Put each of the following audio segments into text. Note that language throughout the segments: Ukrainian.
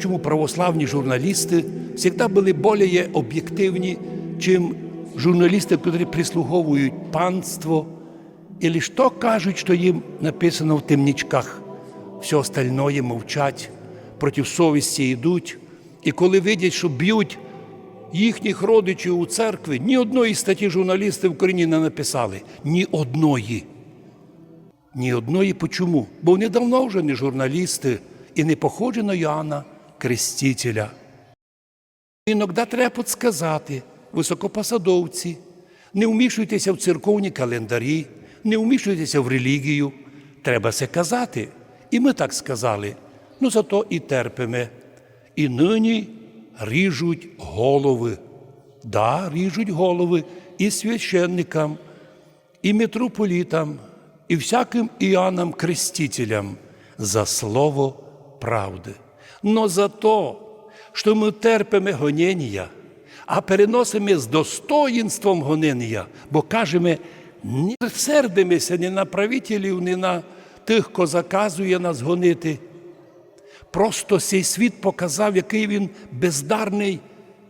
чому православні журналісти завжди були більш об'єктивні, чим журналісти, які прислуговують панство, і то кажуть, що їм написано в темнічках. Все остальное мовчать, проти совісті йдуть. І коли видять, що б'ють їхніх родичів у церкві, ні одної статті журналісти в Україні не написали. Ні одної. Ні одної. Почому? Бо вони давно вже не журналісти і не похожі на Йоанна Крестителя. Іноді треба підсказати, високопосадовці, не вмішуйтеся в церковні календарі, не вмішуйтеся в релігію. Треба це казати. І ми так сказали. Ну зато і терпимо. І нині ріжуть голови. Да, ріжуть голови і священникам, і митрополітам, і всяким Іоаннам Крестителям за слово правди. Но за то, що ми терпимо гонення, а переносимо з достоїнством гонення, бо кажемо, не сердимося ні на правителів, ні на тих, хто заказує нас гонити. Просто цей світ показав, який він бездарний,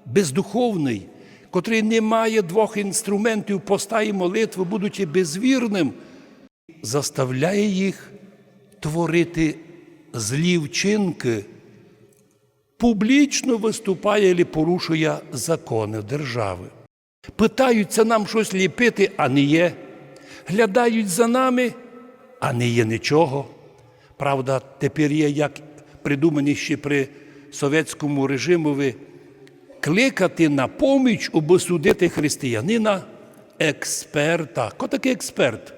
бездуховний, котрий не має двох інструментів поста і молитви, будучи безвірним, заставляє їх творити злі вчинки, публічно виступає і порушує закони держави. Питаються нам щось ліпити, а не є. Глядають за нами, а не є нічого. Правда, тепер є як придумані ще при совєтському режимові кликати на поміч, судити християнина, експерта. Хто такий експерт?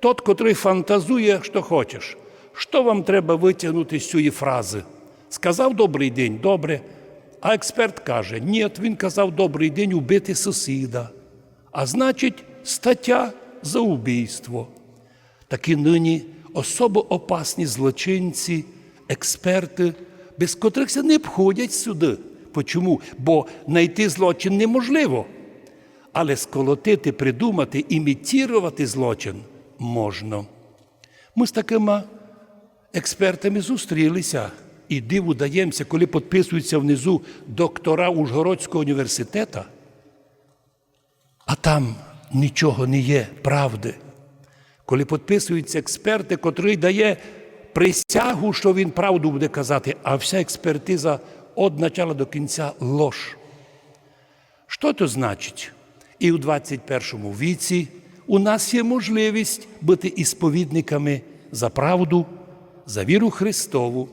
Тот, котрий фантазує, що хочеш. Що вам треба витягнути з цієї фрази? Сказав добрий день, добре. А експерт каже, ні, він казав добрий день убити сусіда. А значить, стаття за убійство. Такі нині особо опасні злочинці, експерти, без котрихся не входять сюди. Почому? Бо знайти злочин неможливо. Але сколотити, придумати, імітувати злочин можна. Ми з такими експертами зустрілися і диву даємося, коли підписуються внизу доктора Ужгородського університету, а там нічого не є правди. Коли підписуються експерти, котрий дає присягу, що він правду буде казати, а вся експертиза від початку до кінця лож. Що то значить? І у 21 віці у нас є можливість бути ісповідниками за правду, за віру Христову.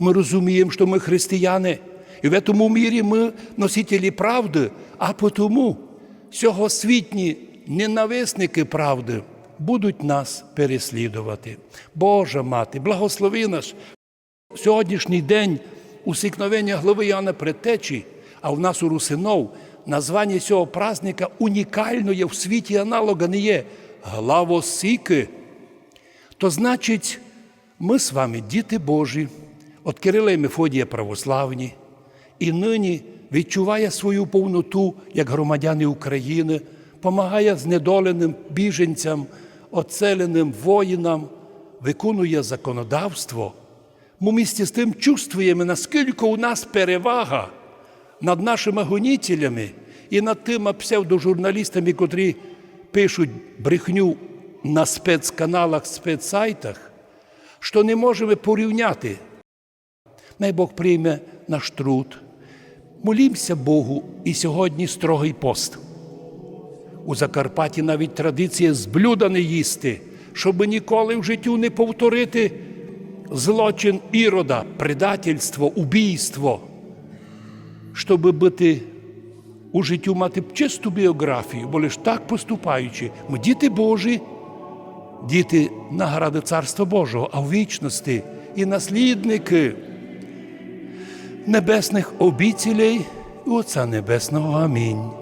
Ми розуміємо, що ми християни, і в цьому мірі ми носителі правди, а тому сьогосвітні ненависники правди будуть нас переслідувати. Божа мати, благослови нас сьогоднішній день усікновення глави Іоанна Предтечі, а в нас у Русинов названня цього праздника унікально є в світі аналога не є главосіки. То значить, ми з вами діти Божі, от Кирила і Мефодія православні, і нині відчуває свою повноту як громадяни України, помагає знедоленим біженцям, оцеленим воїнам, виконує законодавство. Ми місті з тим чувствуємо, наскільки у нас перевага над нашими гонітелями і над тими псевдожурналістами, котрі пишуть брехню на спецканалах, спецсайтах, що не можемо порівняти. Най Бог прийме наш труд. Молімося Богу і сьогодні строгий пост. У Закарпатті навіть традиція з блюда не їсти, щоб ніколи в життю не повторити злочин ірода, предательство, убійство, щоб бути у життю мати чисту біографію, бо лише так поступаючи, ми діти Божі, діти награди Царства Божого, а в вічності і наслідники небесних обіцілей і Отця Небесного. Амінь.